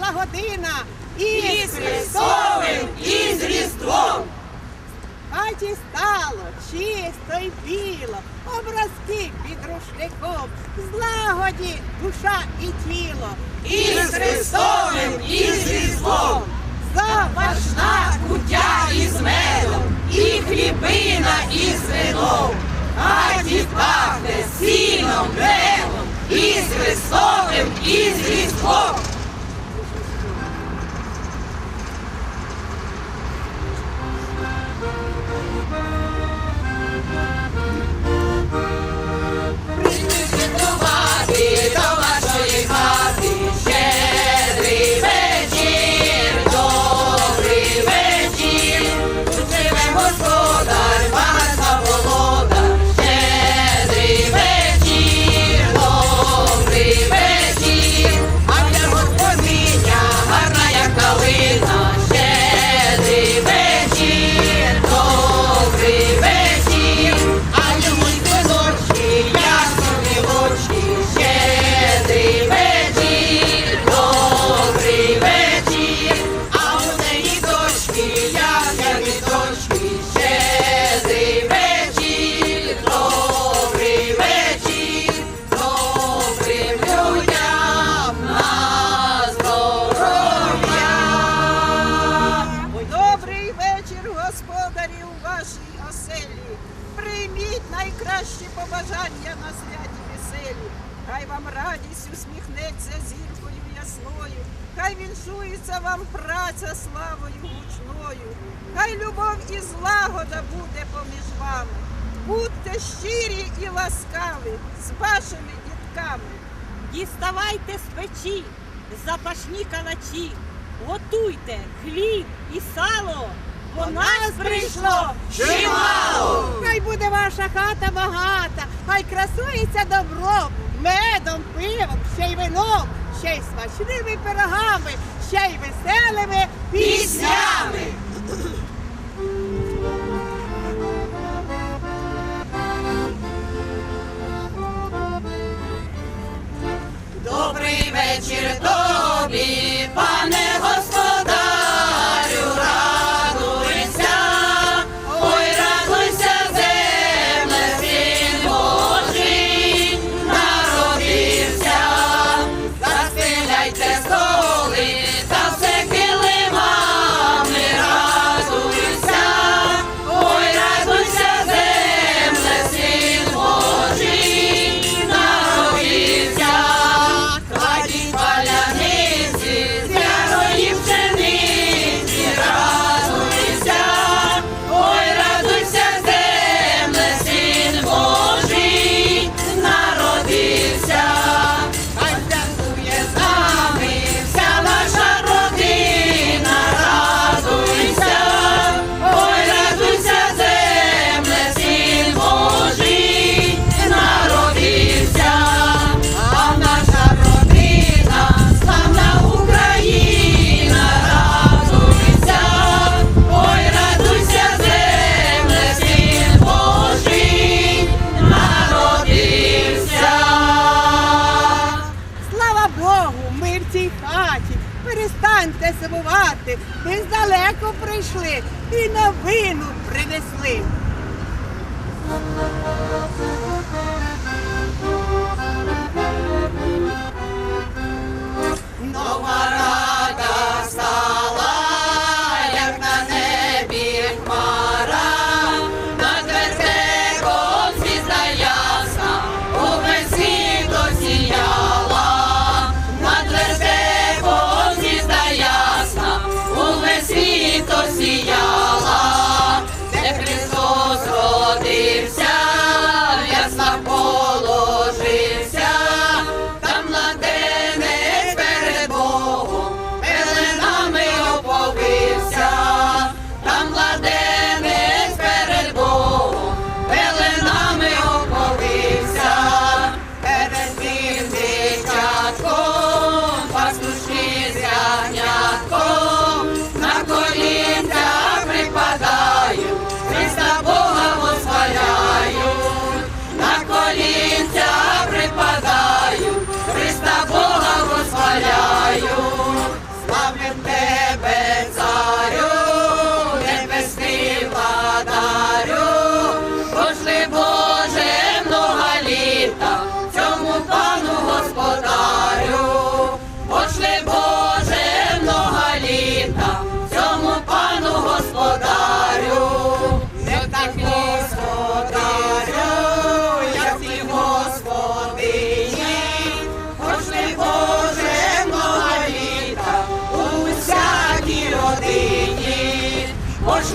прийшла година і, І з Христовим, і з Різдвом. Хаті стало чисто й біло, образки під рушником, злагоді душа і тіло. І з Христовим, і з Різдвом. Запашна Кутя із медом, і хлібина із вином. Хаті пахне сіном, медом, і з Христовим, і з Різдвом. Найкращі побажання на святі веселі. Хай вам радість усміхнеться зіркою ясною, хай віншується вам праця славою гучною, хай любов і злагода буде поміж вами. Будьте щирі і ласкаві з вашими дітками. Діставайте з печі, запашні калачі, готуйте хліб і сало, бо нас прийшло Чимало! Ваша хата багата, хай красується добром, медом, пивом, ще й вином, ще й смачними пирогами, ще й веселими Піснями! Прийшли і новину принесли. Нова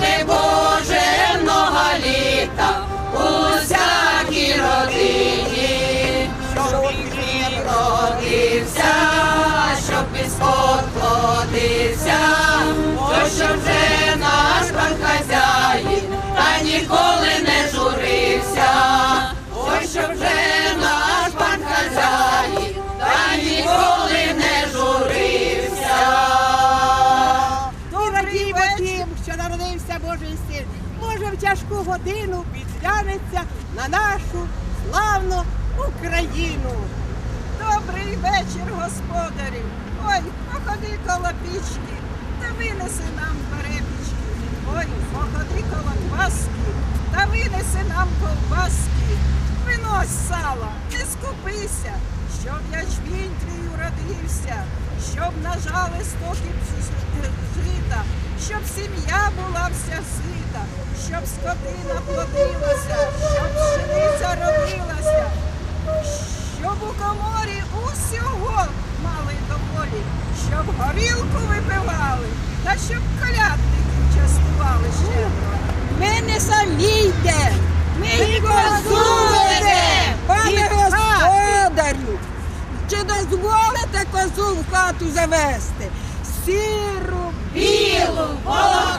ми Боже много літа родині, щоб не родився, щоб Господь плодився, ось що вже наш пан та ніколи не журився, ось що вже. Народився Божий син. Може, в тяжку годину підглянеться на нашу славну Україну. Добрий вечір, господарю. Ой, походи коло пічки, та винеси нам перепічки. Ой, походи коло паски, та винеси нам ковбаски. Винось сала, не скупися, щоб ячмінь твій уродився, щоб нажали стоки жита, щоб сім'я була вся сита, щоб скотина плодилася, щоб пшениця родилася, щоб у коморі усього мали доволі, щоб горілку випивали, та щоб колядників частували щедро. Ми не самі йдемо, ми й козу. Пане господарю, чи дозволите козу в хату завести? Сіру, Vilo, Bolonha.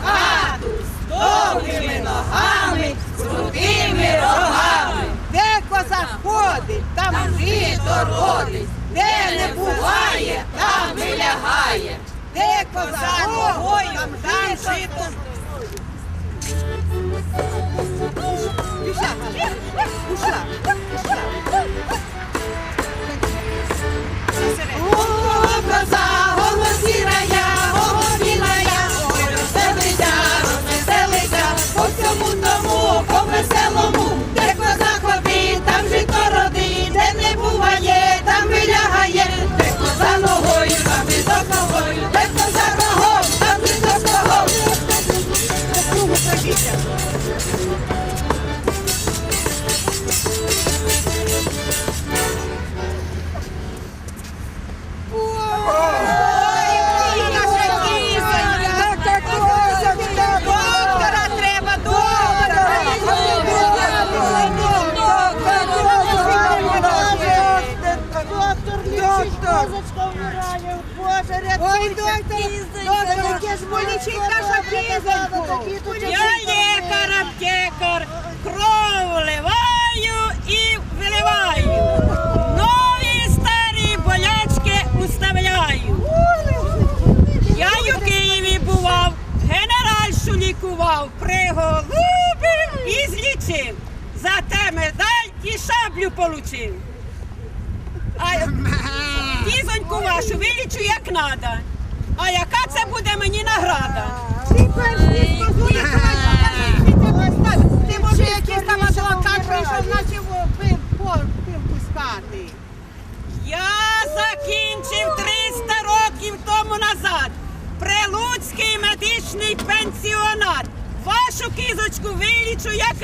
Я лікар, аптекар, кров вливаю і виливаю. Нові старі болячки уставляю. Я й у Києві бував, генеральшу лікував, приголубив і злічив. Зате медаль і шаблю получив. А кізоньку вашу вилічу як надо. А яка це буде мені награда? Ти може якийсь там адвокат прийшов, наче пив пускати. Я закінчив 300 років тому назад Прилуцький медичний пенсіонат. Вашу кізочку вилічу як.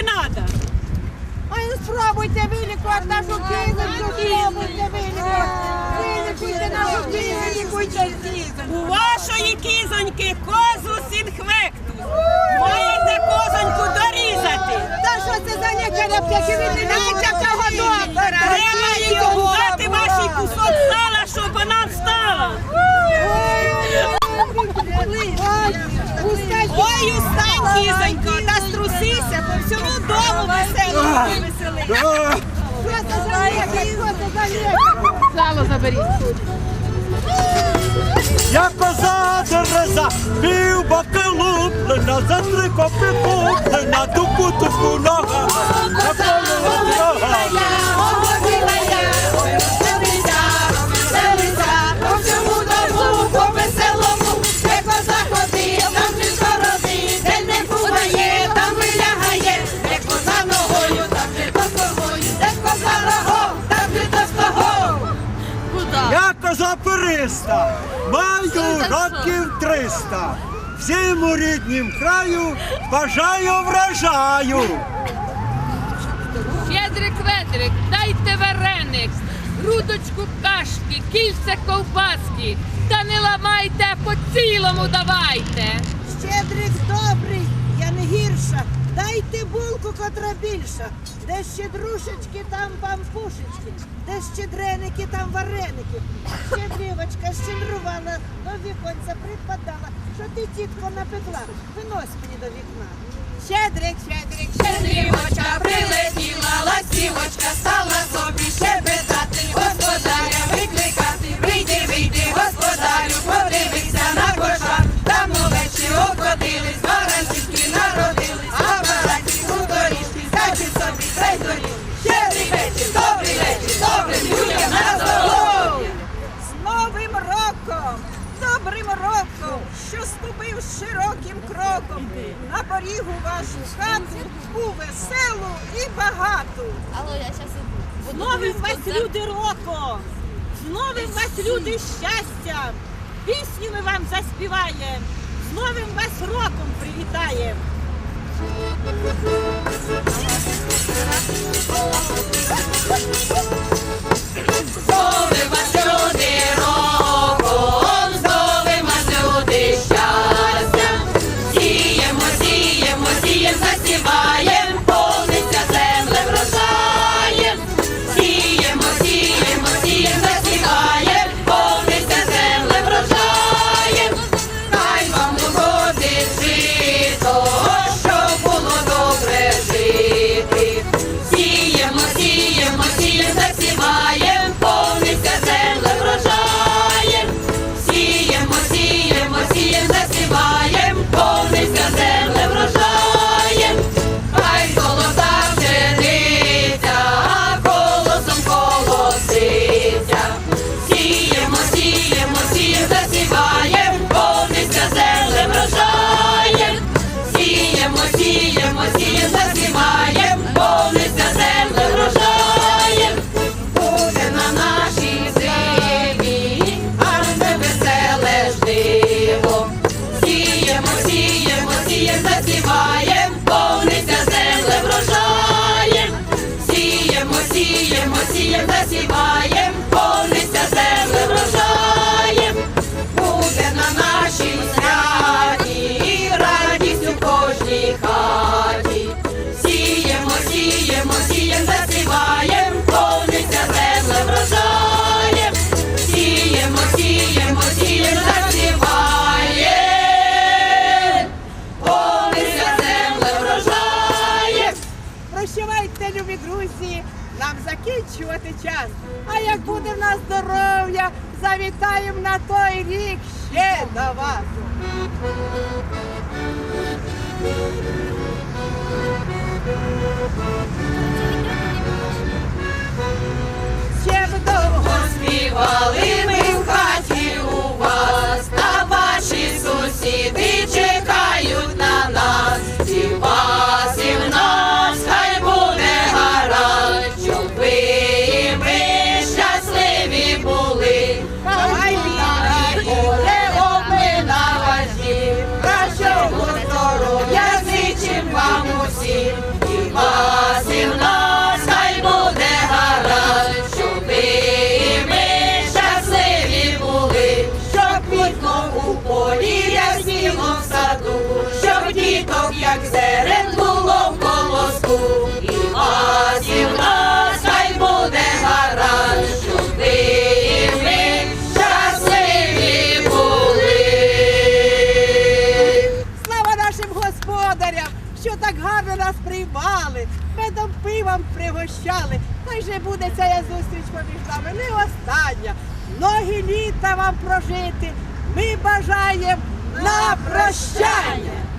Ай, ну спробуйте вилікувати нашу кизоньку, спробуйте вилікувати. Вилікуйте нашу кизоньку. У вашої кізоньки козу сінхвектус. Маєте козоньку дорізати. Та що це за лікар аптеки? Він не лікар цього доктора. Треба їй дати вашій кусок сала, щоб вона встала. Ой, устань, кізонько, та струсися, по всьому дому весело весели. Що це за лікар? Що це за лікар? Я коза дереза, пів баки луплена, за три копи куплена, туку туку нога, на полю нога. Коза маю років триста. Всім у ріднім краю бажаю врожаю. Щедрик ведрик, дайте вареник, грудочку кашки, кільце ковбаски, та не ламайте, по цілому давайте. Щедрик добрий, я не гірша. Дайте булку, котра більша, де ще друшечки, там бампушечки, де ще дреники, там вареники. Ще дрівочка щедрувала, до віконця припадала, що ти тітко напекла, винось мені до вікна. Щедрик, щедрик, щедрівочка, прилетіла, ластівочка, стала собі щебетати, господаря викликати, вийди, вийди. дорігу вашу хату, у веселу і багату. Алло, я зараз іду. З новим вас люди роко, з новим вас люди щастя. Пісні ми вам заспіваємо, з новим вас роком привітаємо. Коли вас люди нас. А як буде в нас здоров'я, завітаємо на той рік ще до вас. Ще б довго співали. вам пригощали. Хай же буде ця зустріч поміж нами. Не остання. Многі літа вам прожити. Ми бажаємо на прощання.